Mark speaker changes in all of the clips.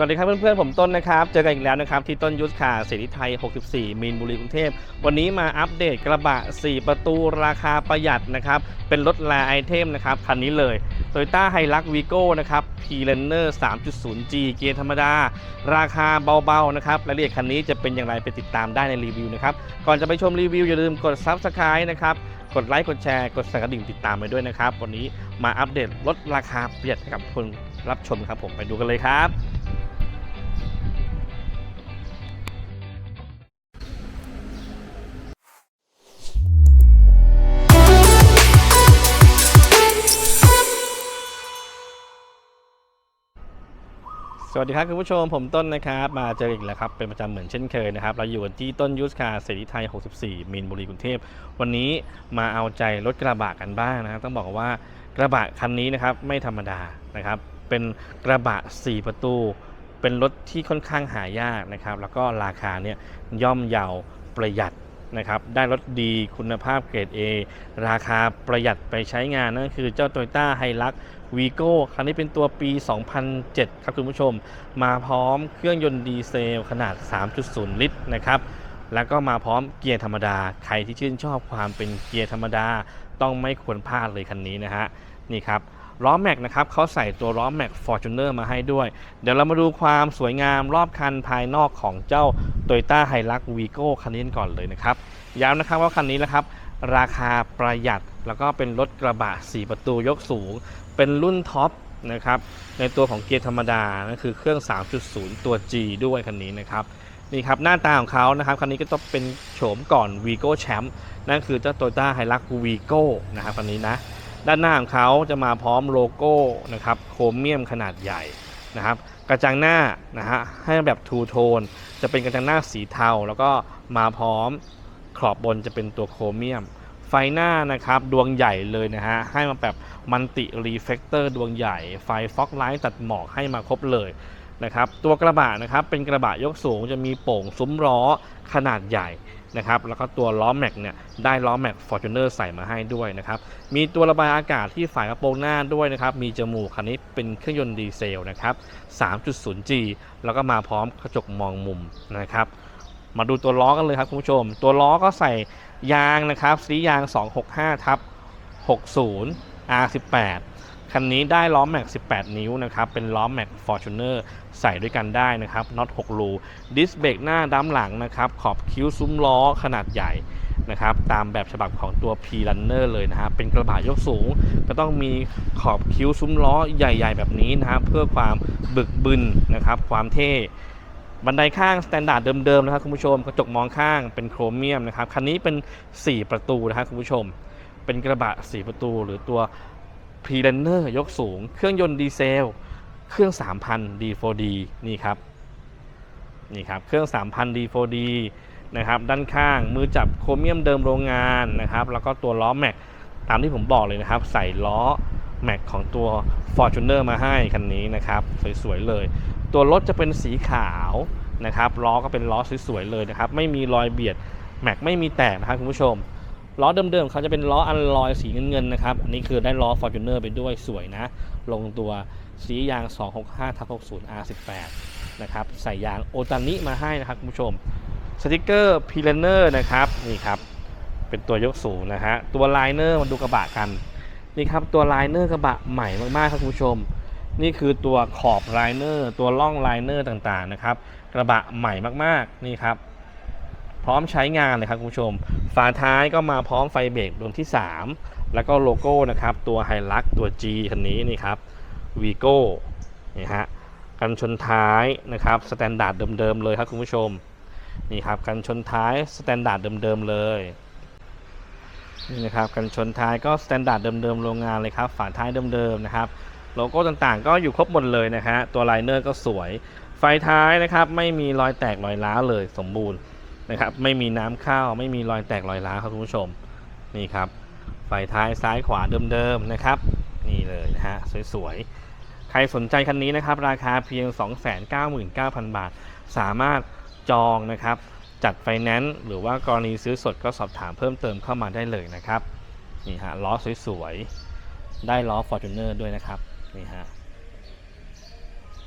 Speaker 1: สวัสดีครับเพื่อนๆ ผมต้นนะครับ เจอกันอีกแล้วนะครับ ที่ต้นยุทธคาเสรีไทย 64 มีนบุรีกรุงเทพ วันนี้มาอัปเดตกระบะ 4 ประตูราคาประหยัดนะครับ เป็นรถแลไอเทมนะครับ คันนี้เลย Toyota h i l u x v i g o นะครับ p l a n n e r 3.0G เกียร์ธรรมดา ราคาเบาๆ นะครับรายละเอียดคันนี้จะเป็นอย่างไรไปติดตามได้ในรีวิวนะครับ ก่อนจะไปชมรีวิวอย่าลืมกด Subscribe นะครับกดไลค์กดแชร์กดสั่นกระดิ่งติดตามไปด้วยนะครับ วันนี้มาอัปเดตลดราคาประหยัดให้กับคนรับชมครับผมไปดูกันเลยครับ วัสดีครับคุณผู้ชมผมต้นนะครับ มาเจออีกแล้วครับ เป็นประจำเหมือนเช่นเคยนะครับ เราอยู่กันที่ต้นยูสคาเสรีไทย 64 มีนบุรีกรุงเทพ วันนี้มาเอาใจรถกระบะกันบ้างนะครับ ต้องบอกว่ากระบะคันนี้นะครับไม่ธรรมดานะครับ เป็นกระบะ 4 ประตู เป็นรถที่ค่อนข้างหายากนะครับ แล้วก็ราคาเนี่ยย่อมเยาประหยัด นะครับได้รถดีคุณภาพเกรด A ราคาประหยัดไปใช้งานนั่นคือเจ้า Toyota h i l u x วีโก้คันนี้เป็นตัวปี 2007 ครับคุณผู้ชม มาพร้อมเครื่องยนต์ดีเซลขนาด 3.0 ลิตรนะครับแล้วก็มาพร้อมเกียร์ธรรมดา ใครที่ชื่นชอบความเป็นเกียร์ธรรมดา ต้องไม่ควรพลาดเลยคันนี้นะฮะนี่ครับ ล้อแม็กนะครับเขาใส่ตัวล้อแม็ก Fortuner มาให้ด้วย เดี๋ยวเรามาดูความสวยงามรอบคันภายนอกของเจ้า Toyota h i l u x Vigo คันนี้ก่อนเลยนะครับย้ำนะครับว่าคันนี้นะครับราคาประหยัดแล้วก็เป็นรถกระบะ 4 ประตูยกสูง เป็นรุ่นท็อปนะครับในตัวของเกียร์ธรรมดานั่นคือเครื่อง 3.0 ตัว G ด้วยคันนี้นะครับนี่ครับหน้าตาของเขานะครับคันนี้ก็ต้องเป็นโฉมก่อน Vigo Champ นั่นคือเจ้า Toyota Hilux Vigo นะครับคันนี้นะ ด้านหน้าของเขาจะมาพร้อมโลโก้นะครับโครเมียมขนาดใหญ่นะครับกระจังหน้านะฮะให้แบบทูโทนจะเป็นกระจังหน้าสีเทา แล้วก็มาพร้อมขอบบนจะเป็นตัวโครเมียม ไฟหน้านะครับดวงใหญ่เลยนะฮะให้มาแบบมันติรีเฟกเตอร์ดวงใหญ่ ไฟฟอกไลท์ตัดหมอกให้มาครบเลยนะครับตัวกระบะนะครับเป็นกระบะยกสูงจะมีโป่งซุ้มล้อขนาดใหญ่ นะครับแล้วก็ตัวล้อแม็กเนี่ยได้ล้อแม็กฟอร์จูเนอร์ใส่มาให้ด้วยนะครับมีตัวระบายอากาศที่ฝากระโปรงหน้าด้วยนะครับมีจมูกคันนี้เป็นเครื่องยนต์ดีเซลนะครับ 3.0G แล้วก็มาพร้อมกระจกมองมุมนะครับมาดูตัวล้อกันเลยครับคุณผู้ชม ตัวล้อก็ใส่ยางนะครับสียาง 265ทับ60 R18 คันนี้ได้ล้อแม็ก 18 นิ้วนะครับ เป็นล้อแม็ก Fortuner ใส่ด้วยกันได้นะครับน็อต6รูดิสเบรกหน้าดั้มหลังนะครับ ขอบคิ้วซุ้มล้อขนาดใหญ่นะครับ ตามแบบฉบับของตัว P Runner เลยนะครับเป็นกระบะยกสูง ก็ต้องมีขอบคิ้วซุ้มล้อใหญ่ ๆ แบบนี้นะครับ เพื่อความบึกบึนนะครับ ความเท่บันไดข้างสแตนดาร์ดเดิมๆนะครับคุณผู้ชมกระจกมองข้างเป็นโครเมียมนะครับคันนี้เป็น 4 ประตูนะครับคุณผู้ชม เป็นกระบะ 4 ประตูหรือตัว p r e l a n n e r ยกสูง เครื่องยนต์ดีเซล เครื่อง 3,000 D4D นี่ครับ นี่ครับ เครื่อง 3,000 D4D นะครับ ด้านข้าง มือจับโครเมียมเดิมโรงงานนะครับ แล้วก็ตัวล้อแม็ก ตามที่ผมบอกเลยนะครับ ใส่ล้อแม็กของตัว Fortuner มาให้คันนี้นะครับ สวยๆเลย ตัวรถจะเป็นสีขาวนะครับ ล้อก็เป็นล้อสวยๆเลยนะครับ ไม่มีรอยเบียด แม็กไม่มีแตกนะครับคุณผู้ชม ล้อเดิมๆเขาจะเป็นล้ออันลอยสีเงินๆนะครับ อันนี้คือได้ล้อ Fortuner ไปด้วยสวยนะ ลงตัวสียาง 265ทับ60 R18 นะครับ ใส่ยางโอตานิมาให้นะครับคุณผู้ชม สติกเกอร์พีเลเนอร์นะครับ นี่ครับ เป็นตัวยกสูงนะฮะ ตัวไลเนอร์มาดูกระบะกัน นี่ครับ ตัวไลเนอร์กระบะใหม่มากๆครับคุณผู้ชม นี่คือตัวขอบไลเนอร์ ตัวล่องไลเนอร์ต่างๆนะครับ กระบะใหม่มากๆ นี่ครับ ร้อมใช้งานเลยครับคุณผู้ชม ฝาท้ายก็มาพร้อมไฟเบรกดวงที่ 3 แล้วก็โลโก้นะครับ ตัวไฮลักตัว G คันนี้นี่ครับวีโก้นี่ฮะกันชนท้ายนะครับสแตนดาร์ดเดิมๆเลยครับคุณผู้ชมนี่ครับกันชนท้ายสแตนดาร์ดเดิมๆเลยนี่นะครับกันชนท้ายก็สแตนดาร์ดเดิมๆโรงงานเลยครับฝาท้ายเดิมๆนะครับโลโก้ต่างๆ ก็อยู่ครบหมดเลยนะฮะตัวไลเนอร์ก็สวย ไฟท้ายนะครับไม่มีรอยแตกรอยร้าวเลยสมบูรณ์ นะครับ ไม่มีน้ำเข้าไม่มีรอยแตกรอยร้าวครับคุณผู้ชมนี่ครับไฟท้ายซ้ายขวาเดิมๆนะครับ นี่เลยนะฮะสวยๆ ใครสนใจคันนี้นะครับ ราคาเพียง 299,000 บาท สามารถจองนะครับ จัดไฟแนนซ์หรือว่ากรณีซื้อสดก็สอบถามเพิ่มเติมเข้ามาได้เลยนะครับ นี่ฮะล้อสวยๆ ได้ล้อ Fortuner ด้วยนะครับ นี่ฮะ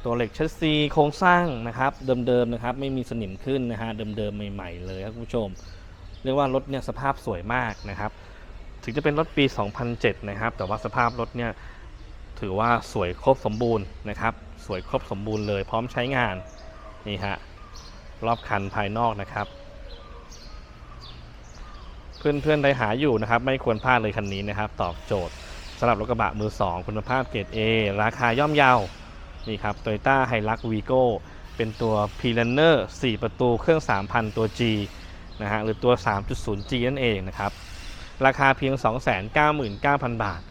Speaker 1: ตัวเหล็กชัดซีโครงสร้างนะครับเดิมๆนะครับไม่มีสนิมขึ้นนะฮะเดิมๆใหม่ๆเลยครับคุณผู้ชม เรียกว่ารถเนี่ยสภาพสวยมากนะครับ ถึงจะเป็นรถปี 2007 นะครับ แต่ว่าสภาพรถเนี่ยถือว่าสวยครบสมบูรณ์นะครับ สวยครบสมบูรณ์เลยพร้อมใช้งานนี่ฮะรอบคันภายนอกนะครับ เพื่อนๆใดหาอยู่นะครับ ไม่ควรพลาดเลยคันนี้นะครับ ตอบโจทย์สำหรับรถกระบะมือ 2 คุณภาพเกรด A ราคาย่อมเยา นี่ครับ Toyota Hilux Vigo เป็นตัว p l a n n e r 4 ประตูเครื่อง 3,000 ตัว G นะฮะหรือตัว 3.0G นั่นเองนะครับ ราคาเพียง 299,000 บาท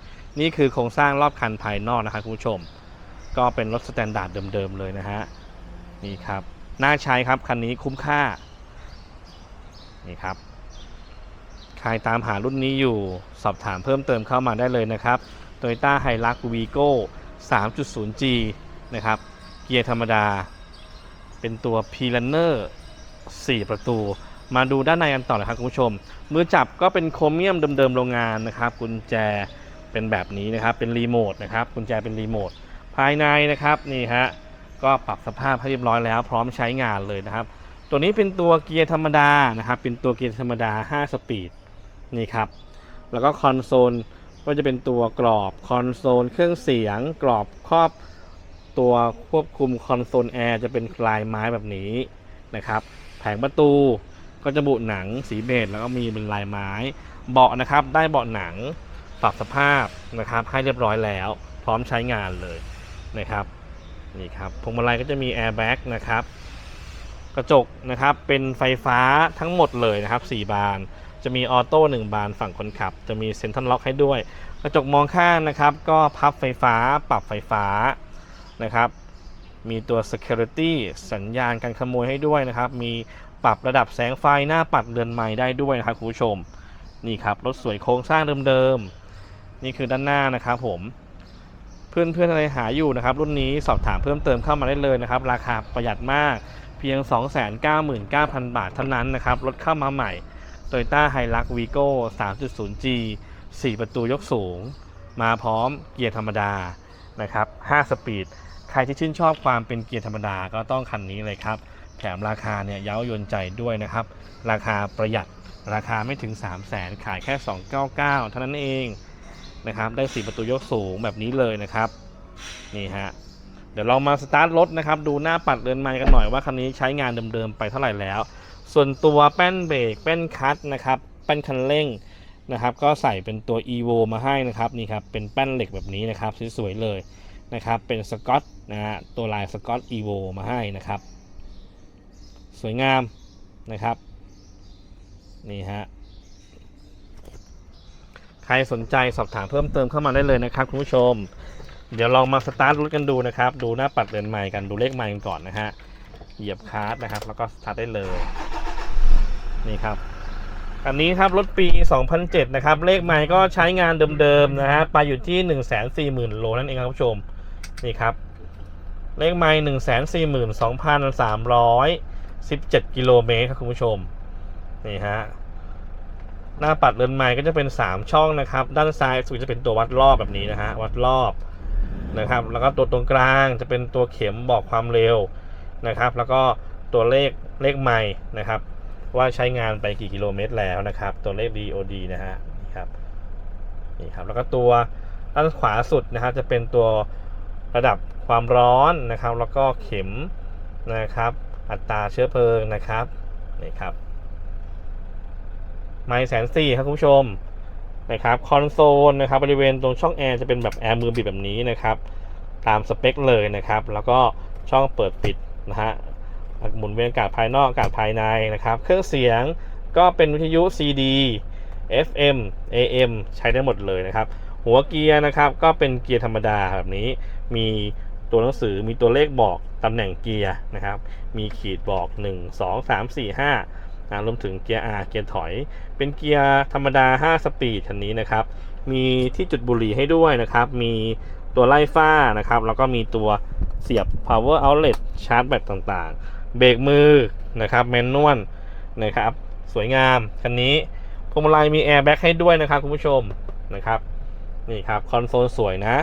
Speaker 1: นี่คือโครงสร้างรอบคันภายนอกนะครับคุณผู้ชม ก็เป็นรถสแตนดาร์ดเดิมๆเลยนะฮะนี่ครับ น่าใช้ครับ คันนี้คุ้มค่า นี่ครับ ใครตามหารุ่นนี้อยู่สอบถามเพิ่มเติมเข้ามาได้เลยนะครับ Toyota Hilux Vigo 3.0G นะครับ เกียร์ธรรมดา เป็นตัว p l a n n e r 4 ประตู มาดูด้านในกันต่อเลยครับคุณผู้ชม มือจับก็เป็นโครเมียมเดิมๆโรงงานนะครับกุญแจเป็นแบบนี้นะครับ เป็นรีโมทนะครับกุญแจเป็นรีโมทภายในนะครับนี่ฮะก็ปรับสภาพให้เรียบร้อยแล้ว พร้อมใช้งานเลยนะครับ ตัวนี้เป็นตัวเกียร์ธรรมดานะครับ เป็นตัวเกียร์ธรรมดา 5 สปีดนี่ครับ แล้วก็คอนโซลก็จะเป็นตัวกรอบคอนโซลเครื่องเสียง กรอบครอบ ตัวควบคุมคอนโซลแอร์จะเป็นลายไม้แบบนี้นะครับแผงประตูก็จะบุหนังสีเบจแล้วก็มีเป็นลายไม้ เบาะนะครับได้เบาะหนังปรับสภาพนะครับให้เรียบร้อยแล้ว พร้อมใช้งานเลยนะครับนี่ครับพวงมาลัยก็จะมีแอร์แบ็กนะครับกระจกนะครับเป็นไฟฟ้าทั้งหมดเลยนะครับ 4 บาน จะมีออโต้1บานฝั่งคนขับ จะมีเซ็นทรัลล็อกให้ด้วย กระจกมองข้างนะครับ ก็พับไฟฟ้าปรับไฟฟ้า นะครับ มีตัว security สัญญาณการขโมยให้ด้วยนะครับ มีปรับระดับแสงไฟหน้าปัดเรือนไม้ได้ด้วยนะครับคุณผู้ชม นี่ครับรถสวยโครงสร้างเดิมๆ นี่คือด้านหน้านะครับผมเพื่อนๆอะไรหาอยู่นะครับ รุ่นนี้สอบถามเพิ่มเติมเข้ามาได้เลยนะครับ ราคาประหยัดมากเพียง 299,000 บาทเท่านั้นนะครับ รถเข้ามาใหม่ Toyota Hilux Vigo 3.0G 4 ประตูยกสูง มาพร้อมเกียร์ธรรมดานะครับ 5 สปีด ใครที่ชื่นชอบความเป็นเกียร์ธรรมดาก็ต้องคันนี้เลยครับ แถมราคาเนี่ยเย้ายวนใจด้วยนะครับ ราคาประหยัดราคาไม่ถึง 3 0 0แสนขายแค่ 299 เท่านั้นเองนะครับ ได้ 4 ประตูยกสูงแบบนี้เลยนะครับ นี่ฮะ เดี๋ยวเรามาสตาร์ทรถนะครับ ดูหน้าปัดเรือนไม้กันหน่อยว่าคันนี้ใช้งานเดิมๆไปเท่าไหร่แล้ว ส่วนตัวแป้นเบรกแป้นคัตนะครับแป้นคันเร่งนะครับ ก็ใส่เป็นตัว evo มาให้นะครับ นี่ครับ เป็นแป้นเหล็กแบบนี้นะครับ สวยๆเลย นะครับ เป็นสกอตนะฮะตัวลายสกอต evo มาให้นะครับ สวยงามนะครับ นี่ฮะใครสนใจสอบถามเพิ่มเติมเข้ามาได้เลยนะครับคุณผู้ชม เดี๋ยวลองมาสตาร์ทรถกันดูนะครับ ดูหน้าปัดเรือนไม้กันดูเลขไม้กันก่อนนะฮะเหยียบคลัตช์นะครับ แล้วก็สตาร์ทได้เลยนี่ครับอันนี้ครับรถปี 2007 นะครับ เลขไมล์ก็ใช้งานเดิมๆนะฮะ ไปอยู่ที่ 140,000 โลนั่นเองครับผู้ชม นี่ครับ เลขไมล์142,317กิโลเมตรครับคุณผู้ชม นี่ฮะ หน้าปัดเรือนไม้ก็จะเป็น3ช่องนะครับ ด้านซ้ายสุดจะเป็นตัววัดรอบแบบนี้นะฮะ วัดรอบนะครับ แล้วก็ตัวตรงกลางจะเป็นตัวเข็มบอกความเร็วนะครับ แล้วก็ตัวเลขเลขไมล์นะครับ ว่าใช้งานไปกี่กิโลเมตรแล้วนะครับ ตัวเลข DOD นะฮะ นี่ครับ นี่ครับ แล้วก็ตัวด้านขวาสุดนะฮะจะเป็นตัว ระดับความร้อนนะครับ แล้วก็เข็มนะครับ อัตราเชื้อเพลิงนะครับนี่ครับไมล์แสนสี่ครับคุณผู้ชมนะครับคอนโซลนะครับบริเวณตรงช่องแอร์จะเป็นแบบแอร์มือบิดแบบนี้นะครับ ตามสเปคเลยนะครับ แล้วก็ช่องเปิดปิดนะฮะหมุนเวียนอากาศภายนอกอากาศภายในนะครับ เครื่องเสียงก็เป็นวิทยุ CD FM AM ใช้ได้หมดเลยนะครับ หัวเกียร์นะครับ ก็เป็นเกียร์ธรรมดาแบบนี้ มีตัวหนังสือมีตัวเลขบอกตำแหน่งเกียร์นะครับ มีขีดบอก 1 2 3 4 5นะรวมถึงเกียร์ R เกียร์ถอย เป็นเกียร์ธรรมดา 5 สปีดคันนี้นะครับ มีที่จุดบุหรี่ให้ด้วยนะครับ มีตัวไล่ฟ้านะครับ แล้วก็มีตัวเสียบ power outlet ชาร์จแบตต่างๆ เบรกมือนะครับแมนนวลนะครับ สวยงามคันนี้พวงมาลัยมีแอร์แบ็กให้ด้วยนะครับคุณผู้ชมนะครับ นี่ครับคอนโซลสวยนะ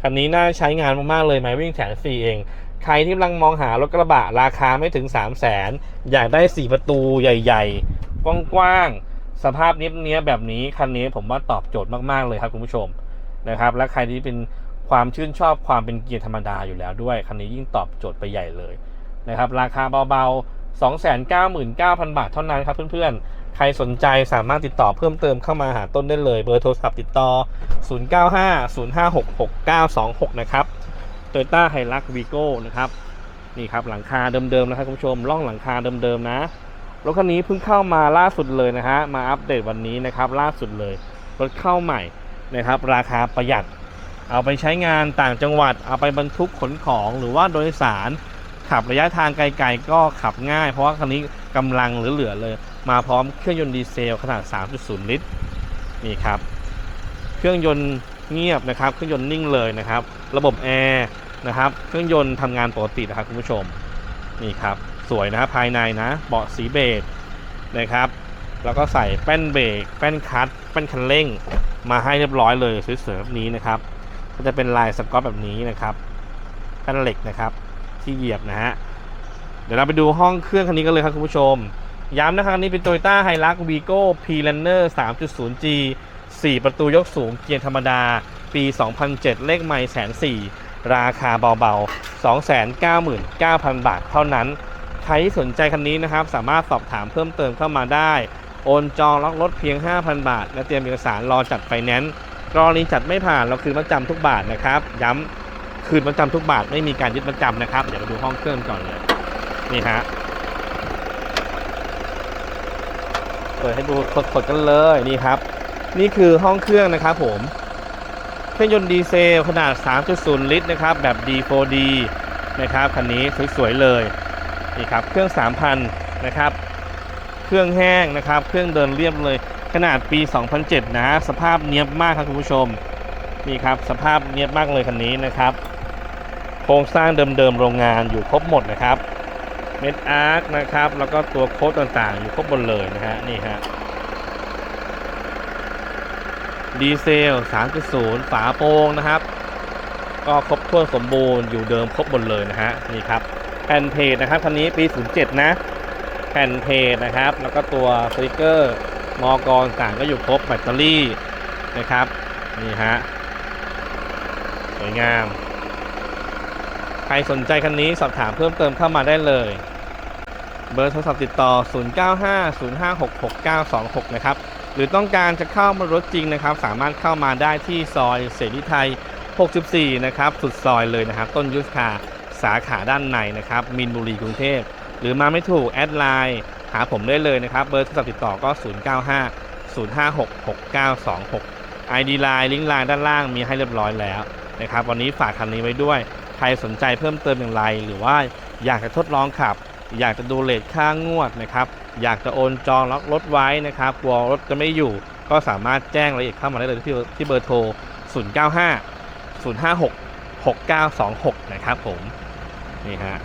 Speaker 1: คันนี้น่าใช้งานมาก ๆ เลยไหมวิ่งแสนสี่เอง ใครที่กำลังมองหารถกระบะราคาไม่ถึง 3 0 0แสนอยากได้ 4 ประตูใหญ่ ๆ กว้าง ๆ สภาพเนี้ยๆแบบนี้ คันนี้ผมว่าตอบโจทย์มาก ๆ เลยครับคุณผู้ชมนะครับ และใครที่เป็นความชื่นชอบความเป็นเกียร์ธรรมดาอยู่แล้วด้วย คันนี้ยิ่งตอบโจทย์ไปใหญ่เลยนะครับ ราคาเบา ๆ 299,000 บาทเท่านั้นครับเพื่อน ๆ รสนใจสามารถติดต่อเพิ่มเติมเข้ามาหาต้นได้เลย เบอร์โทรศัพท์ติดต่อ 0950566926 นะครับโตโยต้าไฮรักวีโก้นะครับ นี่ครับหลังคาเดิมๆนะครับคุณผู้ชมล่องหลังคาเดิมๆนะ รถคันนี้เพิ่งเข้ามาล่าสุดเลยนะฮะ มาอัปเดตวันนี้นะครับ ล่าสุดเลย รถเข้าใหม่นะครับ ราคาประหยัด เอาไปใช้งานต่างจังหวัด เอาไปบรรทุกขนของหรือว่าโดยสารขับระยะทางไกลๆก็ขับง่าย เพราะว่าคันนี้กำลังเหลือๆเลย มาพร้อมเครื่องยนต์ดีเซลขนาด 3.0 ลิตร นี่ครับ เครื่องยนต์เงียบนะครับ เครื่องยนต์นิ่งเลยนะครับ ระบบแอร์นะครับ เครื่องยนต์ทำงานปกตินะครับคุณผู้ชม นี่ครับ สวยนะภายในนะ เบาะสีเบจนะครับ แล้วก็ใส่แป้นเบรก แป้นคัตแป้นคันเร่ง มาให้เรียบร้อยเลยสวยๆแบบนี้นะครับ ก็จะเป็นลายสกอตแบบนี้นะครับ แป้นเหล็กนะครับ ที่เหยียบนะฮะ เดี๋ยวเราไปดูห้องเครื่องคันนี้กันเลยครับคุณผู้ชม ย้ำนะครับอันนี้เป็น Toyota Hilux Vigo P-Runner 3.0G 4 ประตูยกสูงเกียร์ธรรมดา ปี 2007 เลขไมล์แสนสี่ราคาเบาๆ 299,000 บาทเท่านั้น ใครที่สนใจคันนี้นะครับ สามารถสอบถามเพิ่มเติมเข้ามาได้ โอนจองล็อกรถเพียง 5,000 บาท และเตรียมเอกสารรอจัดไฟแนนซ์กรณีจัดไม่ผ่านเราคืนมัดจำทุกบาทนะครับ ย้ำคืนมัดจำทุกบาทไม่มีการยึดมัดจำนะครับ เดี๋ยวมาดูห้องเครื่องก่อนเลย นี่ฮะ เปิดให้ดูสดๆกันเลยนี่ครับ นี่คือห้องเครื่องนะครับผมเครื่องยนต์ดีเซลขนาด 3.0 ลิตรนะครับแบบ D4D นะครับคันนี้สวยๆเลยนี่ครับเครื่อง 3,000 นะครับ เครื่องแห้งนะครับ เครื่องเดินเรียบเลยขนาดปี 2007 นะสภาพเนียบมากครับคุณผู้ชมนี่ครับสภาพเนียบมากเลยคันนี้นะครับ โครงสร้างเดิมๆโรงงานอยู่ครบหมดนะครับ เม็ดอาร์คนะครับ แล้วก็ตัวโค้ดต่างๆ อยู่ครบหมดเลยนะฮะ นี่ฮะ ดีเซล 3.0 ฝาโปร่งนะครับ ก็ครบถ้วนสมบูรณ์อยู่เดิมครบหมดเลยนะฮะ นี่ครับ แผ่นเพจนะครับคันนี้ปี 07 นะ แผ่นเพจนะครับ แล้วก็ตัวสติกเกอร์มอกรต่างก็อยู่ครบแบตเตอรี่นะครับ นี่ฮะ สวยงาม ใครสนใจคันนี้สอบถามเพิ่มเติมเข้ามาได้เลย เบอร์โทรศัพท์ติดต่อ 0950566926 นะครับ หรือต้องการจะเข้ามารถจริงนะครับ สามารถเข้ามาได้ที่ซอยเสรีไทย 64 นะครับ สุดซอยเลยนะครับ ต้นยุทธคาสาขาด้านในนะครับ มินบุรีกรุงเทพ หรือมาไม่ถูก แอดไลน์หาผมได้เลยนะครับ เบอร์โทรศัพท์ติดต่อก็ 095 056 6926 ID ไลน์ลิงก์ไลน์ด้านล่างมีให้เรียบร้อยแล้วนะครับ วันนี้ฝากคันนี้ไว้ด้วย ใครสนใจเพิ่มเติมอย่างไร หรือว่าอยากจะทดลองขับ อยากจะดูเลทค่างวดนะครับ อยากจะโอนจองล็อกรถไว้นะครับกลัวรถจะไม่อยู่ ก็สามารถแจ้งรายละเอียดเข้ามาได้เลยที่ที่เบอร์โทร 095 056 6926 นะครับผมนี่ฮะ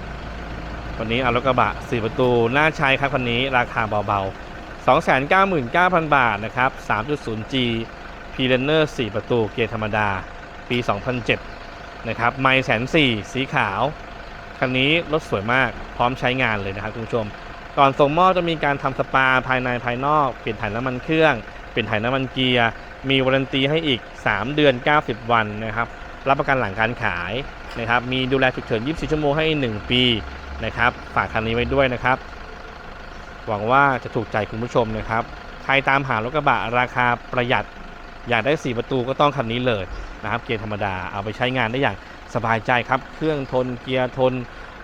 Speaker 1: วันนี้เอารถกระบะ 4 ประตูน่าใช้ครับคันนี้ราคาเบาๆ299,000 บาทนะครับ 3.0G p r e n e r 4 ประตูเกียร์ธรรมดา ปี 2007 นะครับ ไมล์แสนสี่สีขาว คันนี้รถสวยมากพร้อมใช้งานเลยนะครับคุณผู้ชม ก่อนส่งมอบจะมีการทำสปาภายในภายนอกเปลี่ยนถ่ายน้ำมันเครื่องเปลี่ยนถ่ายน้ำมันเกียร์มีวารันตีให้อีก 3 เดือน 90 วันนะครับรับประกันหลังการขายนะครับมีดูแลฉุกเฉิน 24 ชั่วโมงให้ 1 ปีนะครับฝากคันนี้ไว้ด้วยนะครับ หวังว่าจะถูกใจคุณผู้ชมนะครับใครตามหารถกระบะราคาประหยัดอยากได้ 4 ประตูก็ต้องคันนี้เลยนะครับ เกียร์ธรรมดาเอาไปใช้งานได้อย่าง สบายใจครับ เครื่องทนเกียร์ทน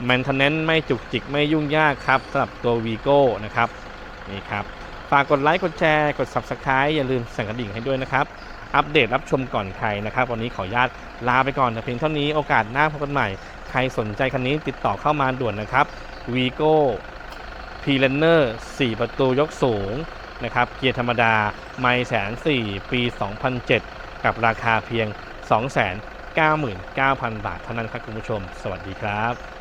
Speaker 1: แมนเทนเนนไม่จุกจิกไม่ยุ่งยากครับสำหรับตัว Vigo นะครับนี่ครับฝากกดไลค์กดแชร์กด Subscribe อย่าลืมสั่นกระดิ่งให้ด้วยนะครับ อัปเดตรับชมก่อนใครนะครับ วันนี้ขออนุญาตลาไปก่อนแต่เพียงเท่านี้โอกาสหน้าพบกันใหม่ ใครสนใจคันนี้ติดต่อเข้ามาด่วนนะครับ Vigo p r e n e r 4ประตูยกสูงนะครับเกียร์ธรรมดา ไม่แสนสี่ปี 2007 กับราคาเพียง 99,000 บาทเท่านั้นครับคุณผู้ชม สวัสดีครับ